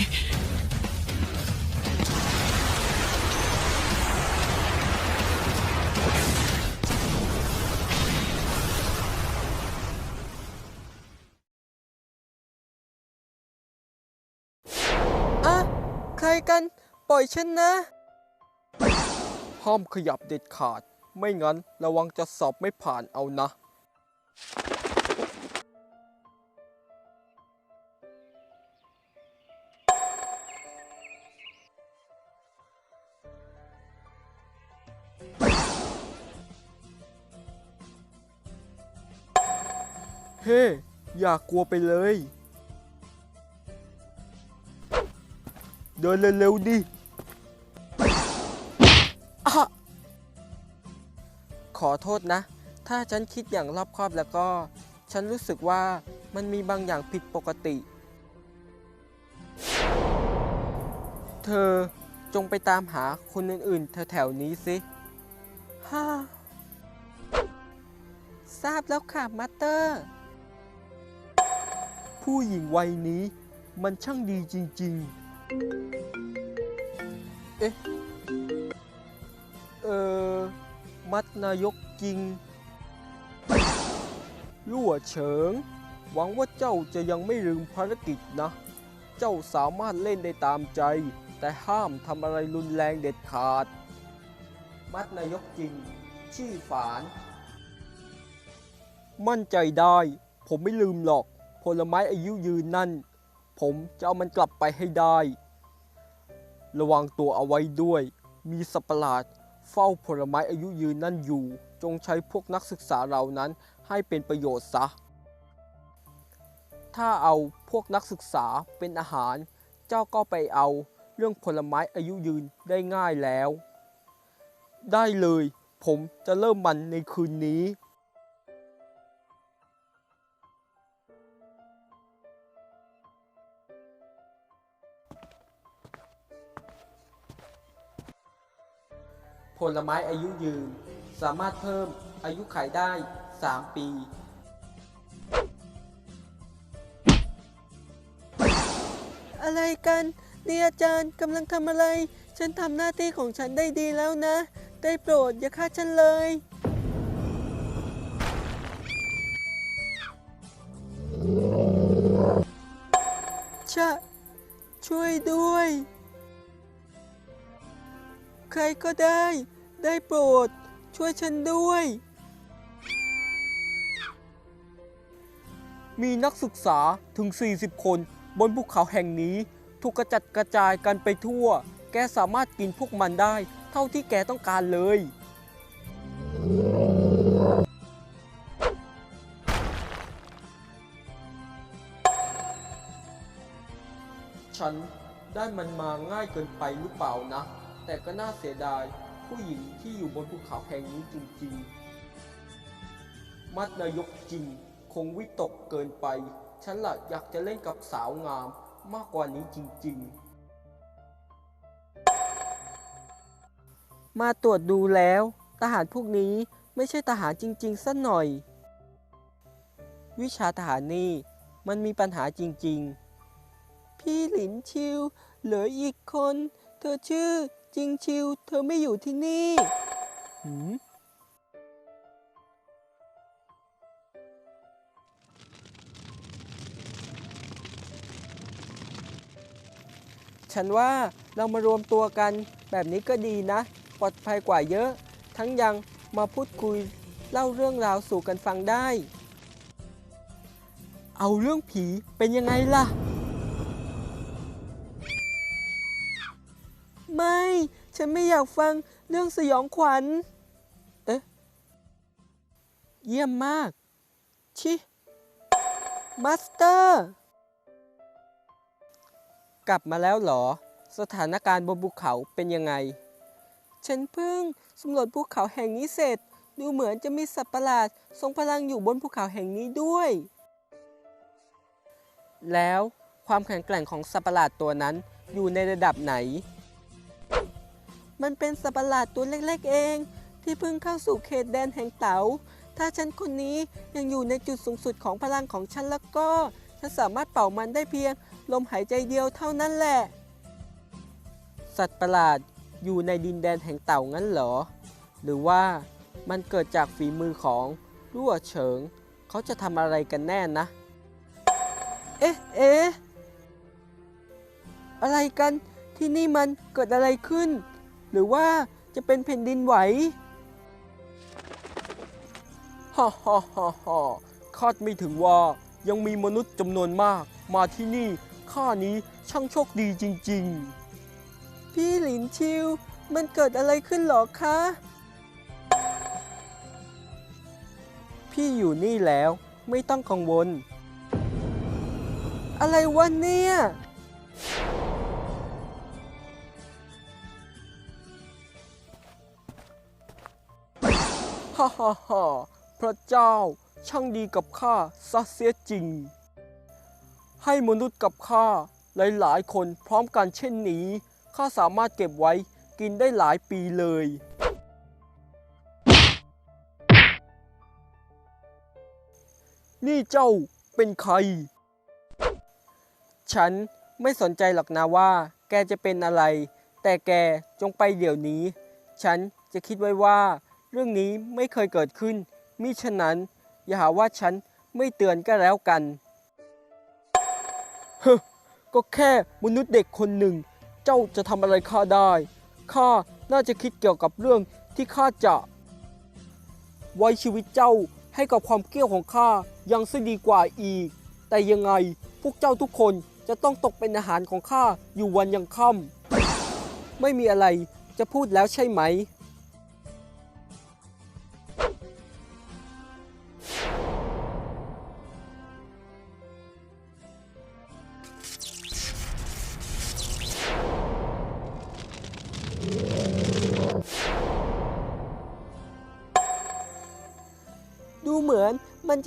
อะใครกัน ปล่อยฉันนะ ห้ามขยับเด็ดขาด ไม่งั้นระวังจะสอบไม่ผ่านเอานะ เฮ้อย่ากลัวไปเลย เดินเร็วๆดิอะขอโทษนะ ถ้าฉันคิดอย่างรอบคอบแล้วก็ ฉันรู้สึกว่ามันมีบางอย่างผิดปกติ เธอจงไปตามหาคนอื่นๆแถวๆนี้สิฮ่าทราบแล้วค่ะมาสเตอร์ ผู้หญิงวัยนี้มันช่างดีจริง ๆ เอ๊ะ เออ มัดนายกจริงลั่วเฉิง หวังว่าเจ้าจะยังไม่ลืมภารกิจนะ เจ้าสามารถเล่นได้ตามใจ แต่ห้ามทำอะไรรุนแรงเด็ดขาด มัดนายกจริงชื่อฝาน มั่นใจได้ ผมไม่ลืมหรอก ผลไม้อายุยืนนั่น ผมจะเอามันกลับไปให้ได้ ระวังตัวเอาไว้ด้วย มีสัตว์ประหลาดเฝ้าผลไม้อายุยืนนั่นอยู่ จงใช้พวกนักศึกษาเหล่านั้นให้เป็นประโยชน์ซะ ถ้าเอาพวกนักศึกษาเป็นอาหาร เจ้าก็ไปเอาเรื่องผลไม้อายุยืนได้ง่ายแล้ว ได้เลย ผมจะเริ่มมันในคืนนี้ ผลไม้อายุยืน สามารถเพิ่มอายุขัยได้ 3 ปี อะไรกัน นี่อาจารย์กำลังทำอะไร ฉันทำหน้าที่ของฉันได้ดีแล้วนะ ได้โปรดอย่าฆ่าฉันเลย ชะ ช่วยด้วย ใครก็ได้ ได้โปรด ช่วยฉันด้วย มีนักศึกษาถึง 40 คนบนภูเขาแห่งนี้ ถูกกระจัดกระจายกันไปทั่ว แกสามารถกินพวกมันได้ เท่าที่แกต้องการเลย ฉันได้มันมาง่ายเกินไปหรือเปล่านะ แต่ก็น่าเสียดายผู้หญิงที่อยู่บนภูเขาแห่งนี้จริงๆ มัดนายกจริงคงวิตกเกินไป ฉันละอยากจะเล่นกับสาวงามมากกว่านี้จริงๆ มาตรวจดูแล้ว ทหารพวกนี้ไม่ใช่ทหารจริงๆสักหน่อย วิชาทหารนี่มันมีปัญหาจริงๆ พี่หลินชิว เหลืออีกคน เธอชื่อ จริงชิว เธอไม่อยู่ที่นี่หืมฉันว่าเรามารวมตัวกันแบบนี้ก็ดีนะ ปลอดภัยกว่าเยอะ ทั้งยังมาพูดคุยเล่าเรื่องราวสู่กันฟังได้ เอาเรื่องผีเป็นยังไงล่ะ ฉันไม่อยากฟังเรื่องสยองขวัญ เอ๊ะ เยี่ยมมาก ชิมาสเตอร์ กลับมาแล้วเหรอ สถานการณ์บนภูเขาเป็นยังไง ฉันเพิ่งสำรวจภูเขาแห่งนี้เสร็จ ดูเหมือนจะมีสัตว์ประหลาดทรงพลังอยู่บนภูเขาแห่งนี้ด้วย แล้วความแข็งแกร่งของสัตว์ประหลาดตัวนั้นอยู่ในระดับไหน มันเป็นสัตว์ประหลาดตัวเล็กๆเอง ที่เพิ่งเข้าสู่เขตแดนแห่งเต๋า ถ้าฉันคนนี้ยังอยู่ในจุดสูงสุดของพลังของฉันแล้วก็ ฉันสามารถเป่ามันได้เพียง ลมหายใจเดียวเท่านั้นแหละ สัตว์ประหลาดอยู่ในดินแดนแห่งเต่างั้นเหรอ หรือว่ามันเกิดจากฝีมือของรั่วเฉิง เขาจะทำอะไรกันแน่นะ เอ๊ะ เอ๊ะ อะไรกันที่นี่มันเกิดอะไรขึ้น หรือว่าจะเป็นแผ่นดินไหวฮ่าฮ่าฮ่าฮ่าคาดไม่ถึงว่ายังมีมนุษย์จำนวนมาก มาที่นี่ข้านี้ช่างโชคดีจริง ๆ พี่หลินชิว มันเกิดอะไรขึ้นหรอคะ พี่อยู่นี่แล้วไม่ต้องกังวล อะไรวะเนี่ย ฮ่าฮ่าฮ่าพระเจ้าช่างดีกับข้าซะเสียจริง ให้มนุษย์กับข้าหลายๆ คนพร้อมกันเช่นนี้ ข้าสามารถเก็บไว้กินได้หลายปีเลย นี่เจ้าเป็นใคร ฉันไม่สนใจหรอกนะว่า แกจะเป็นอะไร แต่แกจงไปเดี๋ยวนี้ ฉันจะคิดไว้ว่า เรื่องนี้ไม่เคยเกิดขึ้น มิฉะนั้น อย่าหาว่าฉันไม่เตือนก็แล้วกันฮก็แค่มนุษย์เด็กคนหนึ่ง เจ้าจะทำอะไรข้าได้ ข้าน่าจะคิดเกี่ยวกับเรื่องที่ข้าจะไว้ชีวิตเจ้าให้กับความเกรี้ยวของข้ายังซะดีกว่าอีก แต่ยังไงพวกเจ้าทุกคนจะต้องตกเป็นอาหารของข้าอยู่วันยังค่ำไม่มีอะไรจะพูดแล้วใช่ไหม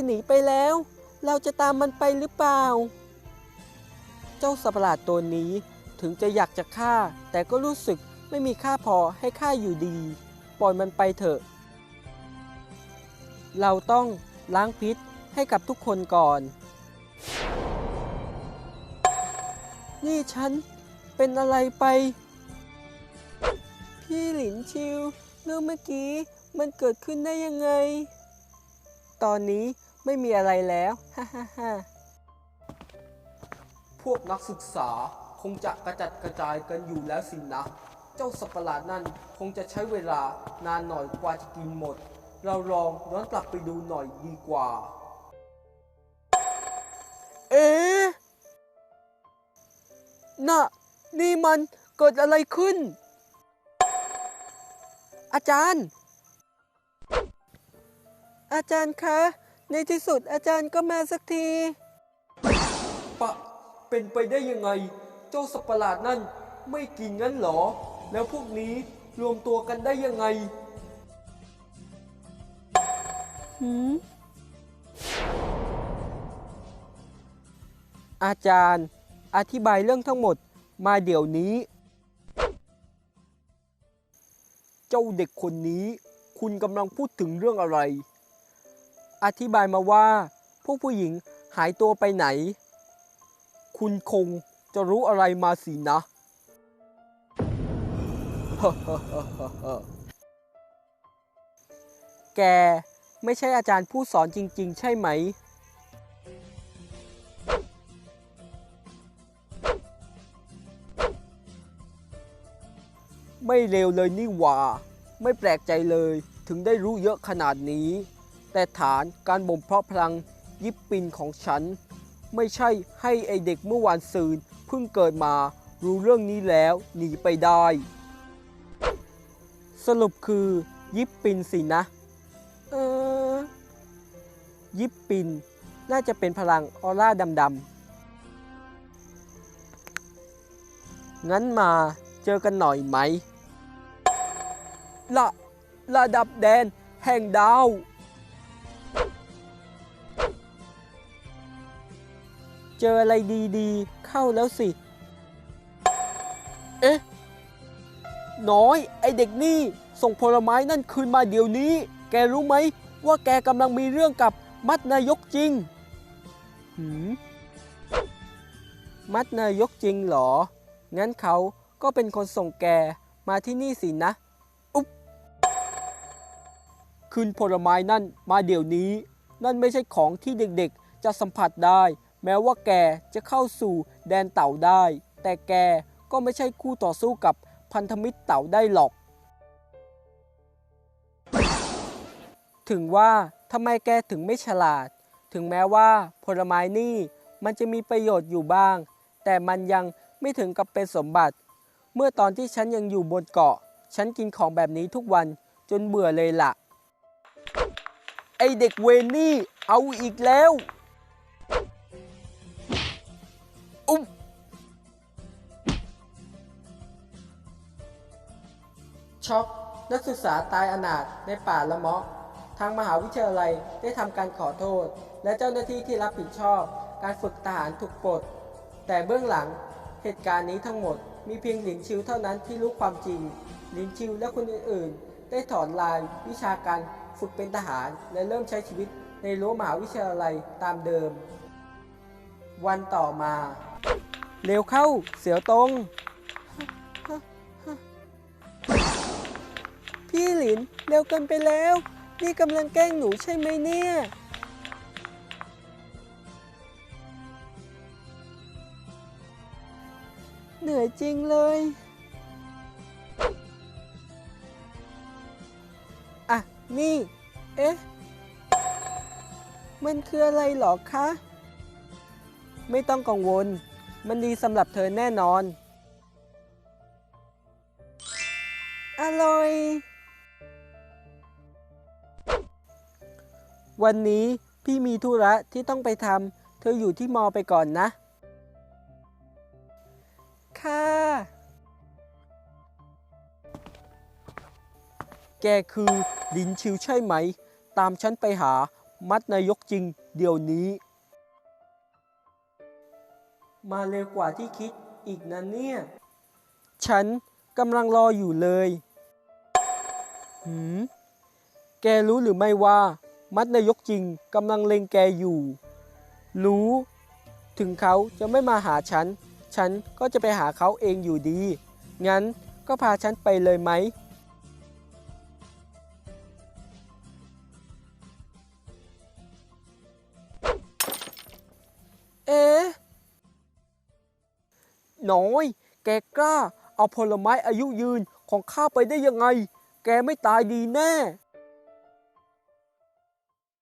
จะหนีไปแล้ว เราจะตามมันไปหรือเปล่า เจ้าสัตว์ประหลาดตัวนี้ถึงจะอยากจะฆ่า แต่ก็รู้สึกไม่มีค่าพอให้ฆ่าอยู่ดี ปล่อยมันไปเถอะ เราต้องล้างพิษให้กับทุกคนก่อน นี่ฉันเป็นอะไรไป พี่หลินชิวเรื่องเมื่อกี้มันเกิดขึ้นได้ยังไง ตอนนี้ไม่มีอะไรแล้วฮ่าฮ่าฮ่าพวกนักศึกษาคงจะกระจัดกระจายกันอยู่แล้วสินะ เจ้าสัตว์ประหลาดนั่นคงจะใช้เวลานานหน่อยกว่าจะกินหมด เราลองย้อนกลับไปดูหน่อยดีกว่า เอ๊ะน่ะ นี่มันเกิดอะไรขึ้น อาจารย์ อาจารย์คะ ในที่สุดอาจารย์ก็มาสักที ปะ เป็นไปได้ยังไง เจ้าสัตว์ประหลาดนั่นไม่กินงั้นเหรอ แล้วพวกนี้รวมตัวกันได้ยังไง หืม อาจารย์ อธิบายเรื่องทั้งหมดมาเดี๋ยวนี้ เจ้าเด็กคนนี้ คุณกำลังพูดถึงเรื่องอะไร อธิบายมาว่า พวกผู้หญิงหายตัวไปไหน คุณคงจะรู้อะไรมาสินะ แกไม่ใช่อาจารย์ผู้สอนจริง ๆ ใช่ไหม ไม่เลวเลยนี่หว่า ไม่แปลกใจเลยถึงได้รู้เยอะขนาดนี้ แต่ฐานการบ่มเพาะพลังยิปปินของฉัน ไม่ใช่ให้ไอเด็กเมื่อวานซืนเพิ่งเกิดมารู้เรื่องนี้แล้วหนีไปได้ สรุปคือยิปปินสินะ เออ ยิปปินน่าจะเป็นพลังออร่าดำๆ งั้นมาเจอกันหน่อยไหม ละระดับแดนแห่งดาว เจออะไรดีๆ เข้าแล้วสิ เอ๊ะ น้อย ไอเด็กนี่ ส่งผลไม้นั่นคืนมาเดี๋ยวนี้ แกรู้ไหม ว่าแกกำลังมีเรื่องกับมัดนายกจริง หืม มัดนายกจริงเหรอ งั้นเขาก็เป็นคนส่งแกมาที่นี่สินะ อุ๊บ คืนผลไม้นั่นมาเดี๋ยวนี้ นั่นไม่ใช่ของที่เด็กๆ จะสัมผัสได้ แม้ว่าแกจะเข้าสู่แดนเต่าได้ แต่แกก็ไม่ใช่คู่ต่อสู้กับพันธมิตรเต่าได้หรอก ถึงว่าทำไมแกถึงไม่ฉลาด ถึงแม้ว่าผลไม้นี่มันจะมีประโยชน์อยู่บ้าง แต่มันยังไม่ถึงกับเป็นสมบัติ เมื่อตอนที่ฉันยังอยู่บนเกาะ ฉันกินของแบบนี้ทุกวันจนเบื่อเลยล่ะ ไอเด็กเวนนี่เอาอีกแล้ว กนักศึกษาตายอนาถในป่าละเมาะ ทางมหาวิทยาลัยได้ทำการขอโทษ และเจ้าหน้าที่ที่รับผิดชอบ การฝึกทหารถูกปลด แต่เบื้องหลังเหตุการณ์นี้ทั้งหมด มีเพียงหลินชิวเท่านั้นที่รู้ความจริง หลินชิวและคนอื่นๆ ได้ถอนลายวิชาการฝึกเป็นทหารและเริ่มใช้ชีวิตในรั้วมหาวิทยาลัยตามเดิม วันต่อมา เร็วเข้าเสียวตรง พี่หลินเร็วเกินไปแล้ว นี่กำลังแกล้งหนูใช่ไหมเนี่ย เหนื่อยจริงเลย อะ นี่ เอ๊ะ มันคืออะไรหรอคะ ไม่ต้องกังวล มันดีสำหรับเธอแน่นอน อร่อย วันนี้พี่มีธุระที่ต้องไปทำเธออยู่ที่มอไปก่อนนะ ค่ะ แกคือลินชิวใช่ไหม ตามฉันไปหามัดนายกจริงเดี๋ยวนี้ มาเร็วกว่าที่คิดอีกนะเนี่ย ฉันกำลังรออยู่เลยหืมแกรู้หรือไม่ว่า มัดนายกจริงกำลังเลงแกอยู่ รู้ ถึงเขาจะไม่มาหาฉัน ฉันก็จะไปหาเขาเองอยู่ดี งั้นก็พาฉันไปเลยไหม เอ๊น้อย แกกล้า เอาผลไม้อายุยืนของข้าไปได้ยังไง แกไม่ตายดีแน่